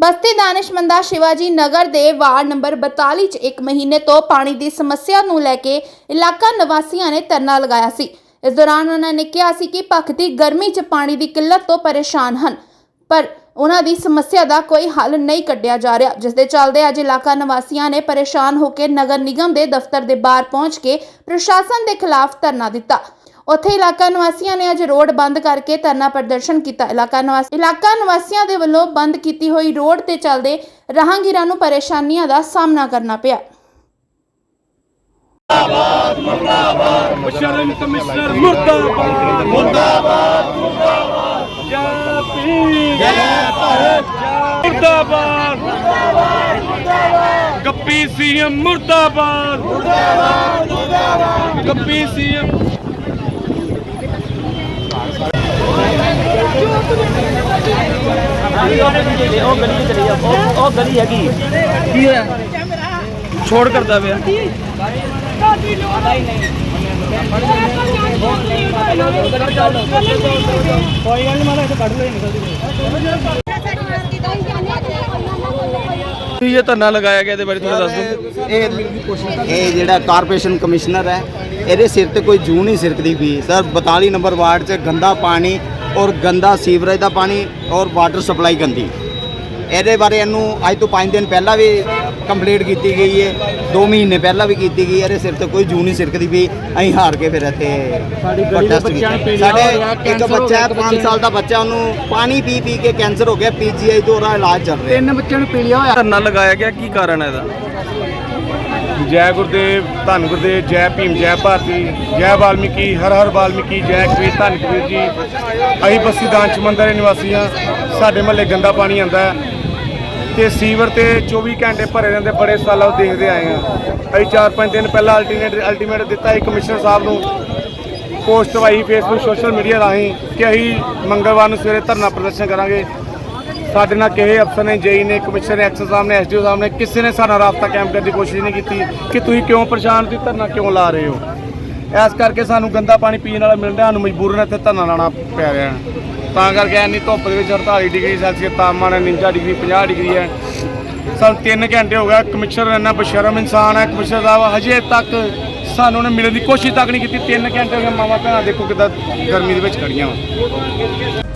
ਬਸਤੀ ਦਾਨਿਸ਼ਮੰਦਾ ਸ਼ਿਵਾਜੀ ਨਗਰ ਦੇ ward number 42 ਚ ਇੱਕ ਮਹੀਨੇ ਤੋਂ ਪਾਣੀ ਦੀ ਸਮੱਸਿਆ ਨੂੰ ਲੈ ਕੇ ਇਲਾਕਾ ਨਿਵਾਸੀਆਂ ਨੇ ਧਰਨਾ ਲਗਾਇਆ ਸੀ। ਇਸ ਦੌਰਾਨ ਉਹਨਾਂ ਨੇ ਕਿਹਾ ਸੀ ਕਿ ਭਖਤੀ ਗਰਮੀ ਚ ਪਾਣੀ ਦੀ ਕਿੱਲਤ ਤੋਂ ਪਰੇਸ਼ਾਨ ਹਨ, ਪਰ ਉਹਨਾਂ ਦੀ ਸਮੱਸਿਆ ਦਾ ਕੋਈ ਹੱਲ ਨਹੀਂ ਕੱਢਿਆ ਜਾ ਰਿਹਾ। ਜਿਸ ਦੇ ਚੱਲਦੇ ਅੱਜ ਇਲਾਕਾ ਨਿਵਾਸੀਆਂ ਨੇ ਪਰੇਸ਼ਾਨ ਹੋ ਕੇ ਨਗਰ ਨਿਗਮ ਦੇ ਦਫ਼ਤਰ ਦੇ ਬਾਹਰ ਪਹੁੰਚ ਕੇ ਪ੍ਰਸ਼ਾਸਨ ਦੇ ਖਿਲਾਫ ਧਰਨਾ ਦਿੱਤਾ। ਉੱਥੇ ਇਲਾਕਾ ਨਿਵਾਸੀਆਂ ਨੇ ਅੱਜ ਰੋਡ ਬੰਦ ਕਰਕੇ ਧਰਨਾ ਪ੍ਰਦਰਸ਼ਨ ਕੀਤਾ। ਇਲਾਕਾ ਨਿਵਾਸੀ ਇਲਾਕਾ ਨਿਵਾਸੀਆਂ ਦੇ ਵੱਲੋਂ ਬੰਦ ਕੀਤੀ ਹੋਈ ਰੋਡ ਤੇ ਚੱਲਦੇ ਰਾਹਗੀਰਾਂ ਨੂੰ ਪਰੇਸ਼ਾਨੀਆਂ ਦਾ ਸਾਹਮਣਾ ਕਰਨਾ ਪਿਆ। ਮੁਸ਼ਰਮ ਕਮਿਸ਼ਨਰ ਮੁਰਦਾਬਾਦ। ਮੁਰਦਾਬਾਦ ਮੁਰਦਾਬਾਦ। ਜੈ ਭੀਮ ਜੈ ਭਾਰਤ ਮੁਰਦਾਬਾਦ। ਮੁਰਦਾਬਾਦ ਗੱਪੀ ਸੀਐਮ ਮੁਰਦਾਬਾਦ ਮੁਰਦਾਬਾਦ ਮੁਰਦਾਬਾਦ। ਗੱਪੀ ਸੀਐਮ ਉਹ ਗਲੀ ਚਲੀ ਜਾ ਉਹ ਉਹ ਗਲੀ ਹੈਗੀ ਕੀ ਹੋਇਆ? ਛੋੜ ਕਰਦਾ ਪਿਆ। ਕੋਈ ਗੱਲ ਨਹੀਂ ਮਾਰਾ ਇੱਥੇ ਕੱਢ ਲੈ ਨਿਕਲ ਤੁਸੀਂ ਇਹ ਧਰਨਾ ਲਗਾਇਆ ਗਿਆ ਇਹਦੇ ਬਾਰੇ ਥੋੜਾ ਦੱਸ ਦਿਓ। ਇਹ ਇਹ ਜਿਹੜਾ ਕਾਰਪੋਰੇਸ਼ਨ ਕਮਿਸ਼ਨਰ ਹੈ ਇਹਦੇ ਸਿਰ ਤੇ ਕੋਈ ਜੂ ਨਹੀਂ ਸਿਰਕਦੀ ਵੀ ਸਰ 42 ਨੰਬਰ ਵਾਰਡ 'ਚ ਗੰਦਾ ਪਾਣੀ ਔਰ ਗੰਦਾ ਸੀਵਰੇਜ ਦਾ ਪਾਣੀ ਔਰ ਵਾਟਰ ਸਪਲਾਈ ਗੰਦੀ। ਇਹਦੇ ਬਾਰੇ ਇਹਨੂੰ ਅੱਜ ਤੋਂ 5 ਦਿਨ ਪਹਿਲਾਂ ਵੀ ਕੰਪਲੀਟ ਕੀਤੀ ਗਈ ਹੈ 2 ਮਹੀਨੇ ਪਹਿਲਾਂ ਵੀ ਕੀਤੀ ਗਈ ਇਹਦੇ ਸਿਰ ਤੇ ਕੋਈ ਜੂ ਨਹੀਂ ਸਿਰਕਦੀ ਵੀ ਅਸੀਂ ਹਾਰ ਕੇ ਫਿਰ ਇੱਥੇ ਸਾਡੀ ਕੀਤਾ। ਇੱਕ ਬੱਚਾ ਗਿਆ, ਹੈ 5 ਸਾਲ ਦਾ ਬੱਚਾ ਉਹਨੂੰ ਪਾਣੀ ਪੀ ਪੀ ਕੇ ਕੈਂਸਰ ਹੋ ਗਿਆ ਪੀਜੀਆਈ ਤੋਂ ਉਹਦਾ ਇਲਾਜ ਚੱਲ ਰਿਹਾ। ਤਿੰਨ ਬੱਚਿਆਂ ਨੂੰ ਪੀਲੀਆ ਹੋਇਆ। ਧਰਨਾ ਲਗਾਇਆ ਗਿਆ ਕੀ ਕਾਰਨ ਹੈ ਇਹਦਾ? ਜੈ ਗੁਰਦੇਵ, ਧੰਨ ਗੁਰਦੇਵ, ਜੈ ਭੀਮ, ਜੈ ਭਾਰਤੀ, ਜੈ ਵਾਲਮੀਕੀ, ਹਰ ਹਰ ਵਾਲਮੀਕੀ, ਜੈ ਕਬੀਰ, ਧੰਨ ਕਬੀਰ ਜੀ। ਅਸੀਂ ਬਸਤੀ ਦਾਨ ਮੰਦਰ ਦੇ ਨਿਵਾਸੀ ਹਾਂ। ਸਾਡੇ ਮਹੱਲੇ ਗੰਦਾ ਪਾਣੀ ਆਂਦਾ ਹੈ। ਤੇ ਸੀਵਰ ਤੇ 24 ਘੰਟੇ ਭਰੇ ਰਹਿੰਦੇ, ਬੜੇ ਸਾਲਾਂ ਤੋਂ ਦੇਖਦੇ ਆਏ ਹਾਂ। ਅਸੀਂ 4-5 ਦਿਨ ਪਹਿਲਾਂ ਅਲਟੀਮੇਟ ਅਲਟੀਮੇਟ ਦਿੱਤਾ ਸੀ ਕਮਿਸ਼ਨਰ ਸਾਹਿਬ ਨੂੰ। ਪੋਸਟ ਪਾਈ ਫੇਸਬੁੱਕ ਸੋਸ਼ਲ ਮੀਡੀਆ ਰਾਹੀਂ ਕਿ ਅਸੀਂ ਮੰਗਲਵਾਰ ਨੂੰ ਸਵੇਰੇ ਧਰਨਾ ਪ੍ਰਦਰਸ਼ਨ ਕਰਾਂਗੇ। ਸਾਡੇ ਨਾਲ ਕਿਸੇ ਅਫਸਰ ਨੇ, ਜੇਈ ਨੇ, ਕਮਿਸ਼ਨਰ ਐਕਸ ਐਕਸ਼ਨ ਸਾਹਿਬ ਨੇ, ਐਸਡੀਓ ਸਾਹਿਬ ਨੇ, ਕਿਸੇ ਨੇ ਸਾਡਾ ਰਾਬਤਾ ਕਾਇਮ ਕਰਨ ਦੀ ਕੋਸ਼ਿਸ਼ ਨਹੀਂ ਕੀਤੀ ਕਿ ਤੁਸੀਂ ਕਿਉਂ ਪਰੇਸ਼ਾਨ ਤੁਸੀਂ ਧਰਨਾ ਕਿਉਂ ਲਾ ਰਹੇ ਹੋ? ਇਸ ਕਰਕੇ ਸਾਨੂੰ ਗੰਦਾ ਪਾਣੀ ਪੀਣ ਵਾਲਾ ਮਿਲ ਰਿਹਾ ਸਾਨੂੰ ਮਜਬੂਰਨ ਇੱਥੇ ਧਰਨਾ ਲਾਣਾ ਪੈ ਰਿਹਾ ਤਾਂ ਕਰਕੇ ਇੰਨੀ ਧੁੱਪ ਦੇ ਵਿੱਚ 48 ਡਿਗਰੀ ਸੈਲਸੀਅਸ ਤਾਪਮਾਨ ਹੈ 49 ਡਿਗਰੀ 50 ਡਿਗਰੀ ਹੈ। ਸਾਨੂੰ 3 ਘੰਟੇ ਹੋ ਗਿਆ ਕਮਿਸ਼ਨਰ ਇੰਨਾ ਬਸ਼ਰਮ ਇਨਸਾਨ ਹੈ, ਕਮਿਸ਼ਨਰ ਸਾਹਿਬ ਹਜੇ ਤੱਕ ਸਾਨੂੰ ਉਹਨੇ ਮਿਲਣ ਦੀ ਕੋਸ਼ਿਸ਼ ਤੱਕ ਨਹੀਂ ਕੀਤੀ। 3 ਘੰਟੇ ਹੋ ਗਏ, ਮਾਵਾ ਭੈਣਾਂ ਦੇਖੋ ਕਿੱਦਾਂ ਗਰਮੀ ਦੇ ਵਿੱਚ ਖੜੀਆਂ ਵਾ।